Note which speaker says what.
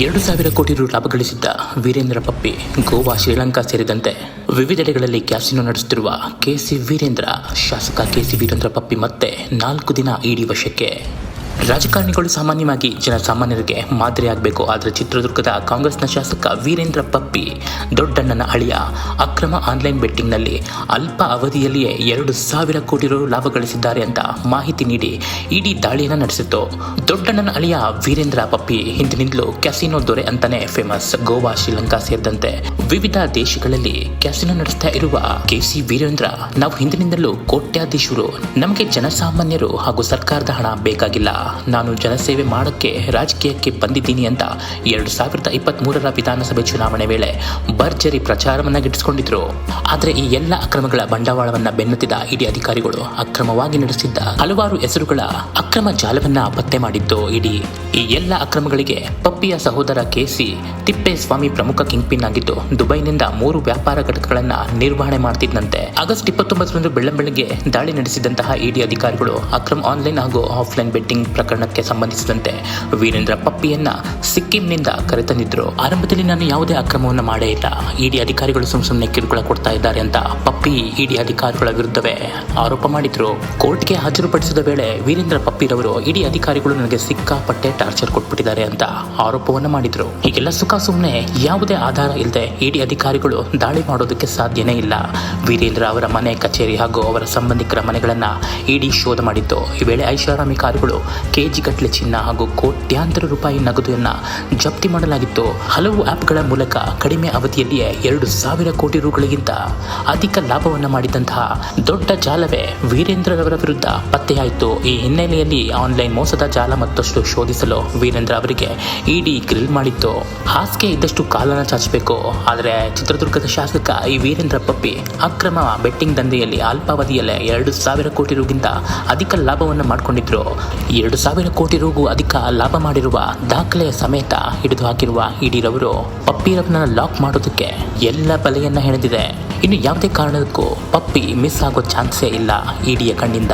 Speaker 1: ಎರಡು ಸಾವಿರ ಕೋಟಿ ರು ಲಾಭ ಗಳಿಸಿದ್ದ ವೀರೇಂದ್ರ ಪಪ್ಪಿ ಗೋವಾ, ಶ್ರೀಲಂಕಾ ಸೇರಿದಂತೆ ವಿವಿಧೆಡೆಗಳಲ್ಲಿ ಕ್ಯಾಸಿನೋ ನಡೆಸುತ್ತಿರುವ ಕೆಸಿ ವೀರೇಂದ್ರ, ಶಾಸಕ ಕೆಸಿ ವೀರೇಂದ್ರ ಪಪ್ಪಿ ಮತ್ತೆ ನಾಲ್ಕು ದಿನ ಇಡಿ ವಶಕ್ಕೆ. ರಾಜಕಾರಣಿಗಳು ಸಾಮಾನ್ಯವಾಗಿ ಜನಸಾಮಾನ್ಯರಿಗೆ ಮಾದರಿಯಾಗಬೇಕು ಆದರೆ ಚಿತ್ರದುರ್ಗದ ಕಾಂಗ್ರೆಸ್ನ ಶಾಸಕ ವೀರೇಂದ್ರ ಪಪ್ಪಿ, ದೊಡ್ಡಣ್ಣನ ಅಳಿಯ ಅಕ್ರಮ ಆನ್ಲೈನ್ ಬೆಟ್ಟಿಂಗ್ನಲ್ಲಿ ಅಲ್ಪ ಅವಧಿಯಲ್ಲಿಯೇ ಎರಡು ಸಾವಿರ ಕೋಟಿ ರು ಲಾಭ ಗಳಿಸಿದ್ದಾರೆ ಅಂತ ಮಾಹಿತಿ ನೀಡಿ ಇಡೀ ದಾಳಿಯನ್ನು ನಡೆಸಿತ್ತು. ದೊಡ್ಡಣ್ಣನ ಅಳಿಯ ವೀರೇಂದ್ರ ಪಪ್ಪಿ ಹಿಂದಿನಿಂದಲೂ ಕ್ಯಾಸಿನೋ ದೊರೆ ಅಂತಾನೆ ಫೇಮಸ್. ಗೋವಾ, ಶ್ರೀಲಂಕಾ ಸೇರಿದಂತೆ ವಿವಿಧ ದೇಶಗಳಲ್ಲಿ ಕ್ಯಾಸಿನೋ ನಡೆಸ್ತಾ ಇರುವ ಕೆಸಿ ವೀರೇಂದ್ರ ನಾವು ಹಿಂದಿನಿಂದಲೂ ಕೋಟ್ಯಾಧೀಶರು. ನಮಗೆ ಜನಸಾಮಾನ್ಯರು ಹಾಗೂ ಸರ್ಕಾರದ ಹಣ ಬೇಕಾಗಿಲ್ಲ. ನಾನು ಜನಸೇವೆ ಮಾಡೋಕ್ಕೆ ರಾಜಕೀಯಕ್ಕೆ ಬಂದಿದ್ದೀನಿ ಅಂತ ಎರಡು ಸಾವಿರದ ಇಪ್ಪತ್ತ್ ಮೂರರ ವಿಧಾನಸಭೆ ಚುನಾವಣೆ ವೇಳೆ ಭರ್ಜರಿ ಪ್ರಚಾರವನ್ನ ಗಿಟ್ಟಿಸಿಕೊಂಡಿದ್ರು. ಆದರೆ ಈ ಎಲ್ಲ ಅಕ್ರಮಗಳ ಬಂಡವಾಳವನ್ನ ಬೆನ್ನತ್ತಿದ ಇಡಿ ಅಧಿಕಾರಿಗಳು ಅಕ್ರಮವಾಗಿ ನಡೆಸಿದ್ದ ಹಲವಾರು ಹೆಸರುಗಳ ಅಕ್ರಮ ಜಾಲವನ್ನ ಪತ್ತೆ ಮಾಡಿದ್ದು ಇಡಿ ಈ ಎಲ್ಲ ಅಕ್ರಮಗಳಿಗೆ ಪಪ್ಪಿಯ ಸಹೋದರ ಕೆಸಿ ತಿಪ್ಪೇಸ್ವಾಮಿ ಪ್ರಮುಖ ಕಿಂಗ್ ಪಿನ್ ಆಗಿದ್ದು ದುಬೈನಿಂದ ಮೂರು ವ್ಯಾಪಾರ ಘಟಕಗಳನ್ನ ನಿರ್ವಹಣೆ ಮಾಡ್ತಿದ್ದಂತೆ. ಆಗಸ್ಟ್ ಇಪ್ಪತ್ತೊಂಬತ್ತರಂದು ಬೆಳ್ಳಂಬೆಳಗ್ಗೆ ದಾಳಿ ನಡೆಸಿದಂತಹ ಇಡಿ ಅಧಿಕಾರಿಗಳು ಅಕ್ರಮ ಆನ್ಲೈನ್ ಹಾಗೂ ಆಫ್ಲೈನ್ ಬೆಟ್ಟಿಂಗ್ ಪ್ರಕರಣಕ್ಕೆ ಸಂಬಂಧಿಸಿದಂತೆ ವೀರೇಂದ್ರ ಪಪ್ಪಿಯನ್ನ ಸಿಕ್ಕಿಂನಿಂದ ಕರೆತಂದಿದ್ರು. ಆರಂಭದಲ್ಲಿ ನಾನು ಯಾವುದೇ ಅಕ್ರಮವನ್ನು ಮಾಡೇ ಇಲ್ಲ. ಇಡಿ ಅಧಿಕಾರಿಗಳು ಸುಮ್ ಸುಮ್ಮನೆ ಕಿರುಕುಳ ಕೊಡ್ತಾ ಇದ್ದಾರೆ ಅಂತ ಪಪ್ಪಿ ಇಡಿ ಅಧಿಕಾರಿಗಳ ವಿರುದ್ಧವೇ ಆರೋಪ ಮಾಡಿದ್ರು. ಕೋರ್ಟ್ಗೆ ಹಾಜರುಪಡಿಸಿದ ವೇಳೆ ವೀರೇಂದ್ರ ಪಪ್ಪಿರವರು ಇಡಿ ಅಧಿಕಾರಿಗಳು ನನಗೆ ಸಿಕ್ಕಾಪಟ್ಟೆ ಟಾರ್ಚರ್ ಕೊಟ್ಬಿಟ್ಟಿದ್ದಾರೆ ಅಂತ ಆರೋಪವನ್ನು ಮಾಡಿದ್ರು. ಹೀಗೆಲ್ಲ ಸುಖ ಸುಮ್ಮನೆ ಯಾವುದೇ ಆಧಾರ ಇಲ್ಲದೆ ಇಡಿ ಅಧಿಕಾರಿಗಳು ದಾಳಿ ಮಾಡೋದಕ್ಕೆ ಸಾಧ್ಯನೇ ಇಲ್ಲ. ವೀರೇಂದ್ರ ಅವರ ಮನೆ, ಕಚೇರಿ ಹಾಗೂ ಅವರ ಸಂಬಂಧಿಕರ ಮನೆಗಳನ್ನ ಇಡಿ ಶೋಧ ಮಾಡಿದ್ದು. ಈ ವೇಳೆ ಐಷಾರಾಮಿ ಕಾರುಗಳು ಕೆಜಿ ಗಟ್ಟಲೆ ಚಿನ್ನ ಹಾಗೂ ಕೋಟ್ಯಾಂತರ ರೂಪಾಯಿ ನಗದುಯನ್ನ ಜಪ್ತಿ ಮಾಡಲಾಗಿತ್ತು. ಹಲವು ಆಪ್ಗಳ ಮೂಲಕ ಕಡಿಮೆ ಅವಧಿಯಲ್ಲಿಯೇ ಎರಡು ಸಾವಿರ ಕೋಟಿ ರುಗಳಿಗಿಂತ ಅಧಿಕ ಲಾಭವನ್ನು ಮಾಡಿದಂತಹ ದೊಡ್ಡ ಜಾಲವೇ ವೀರೇಂದ್ರರವರ ವಿರುದ್ಧ ಪತ್ತೆಯಾಯಿತು. ಈ ಹಿನ್ನೆಲೆಯಲ್ಲಿ ಆನ್ಲೈನ್ ಮೋಸದ ಜಾಲ ಮತ್ತಷ್ಟು ಶೋಧಿಸಲು ವೀರೇಂದ್ರ ಅವರಿಗೆ ಇಡಿ ಗ್ರಿಲ್ ಮಾಡಿತ್ತು. ಹಾಸಿಗೆ ಇದ್ದಷ್ಟು ಕಾಲನ ಚಾಚಬೇಕು. ಆದರೆ ಚಿತ್ರದುರ್ಗದ ಶಾಸಕ ಈ ವೀರೇಂದ್ರ ಪಪ್ಪಿ ಅಕ್ರಮ ಬೆಟ್ಟಿಂಗ್ ದಂಧೆಯಲ್ಲಿ ಅಲ್ಪಾವಧಿಯಲ್ಲೇ ಎರಡು ಸಾವಿರ ಕೋಟಿ ರುಗಿಂತ ಅಧಿಕ ಲಾಭವನ್ನು ಮಾಡಿಕೊಂಡಿದ್ರು. ಎರಡು ಸಾವಿರ ಕೋಟಿ ರುಗೂ ಅಧಿಕ ಲಾಭ ಮಾಡಿರುವ ದಾಖಲೆಯ ಸಮೇತ ಹಿಡಿದು ಹಾಕಿರುವ ಇಡಿರವರು ಪಪ್ಪಿರವನ್ನ ಲಾಕ್ ಮಾಡೋದಕ್ಕೆ ಎಲ್ಲ ಬಲೆಯನ್ನ ಹೆಣೆದಿದೆ. ಇನ್ನು ಯಾವುದೇ ಕಾರಣಕ್ಕೂ ಪಪ್ಪಿ ಮಿಸ್ ಆಗೋ ಚಾನ್ಸೇ ಇಲ್ಲ ಇಡಿಯ ಕಣ್ಣಿಂದ.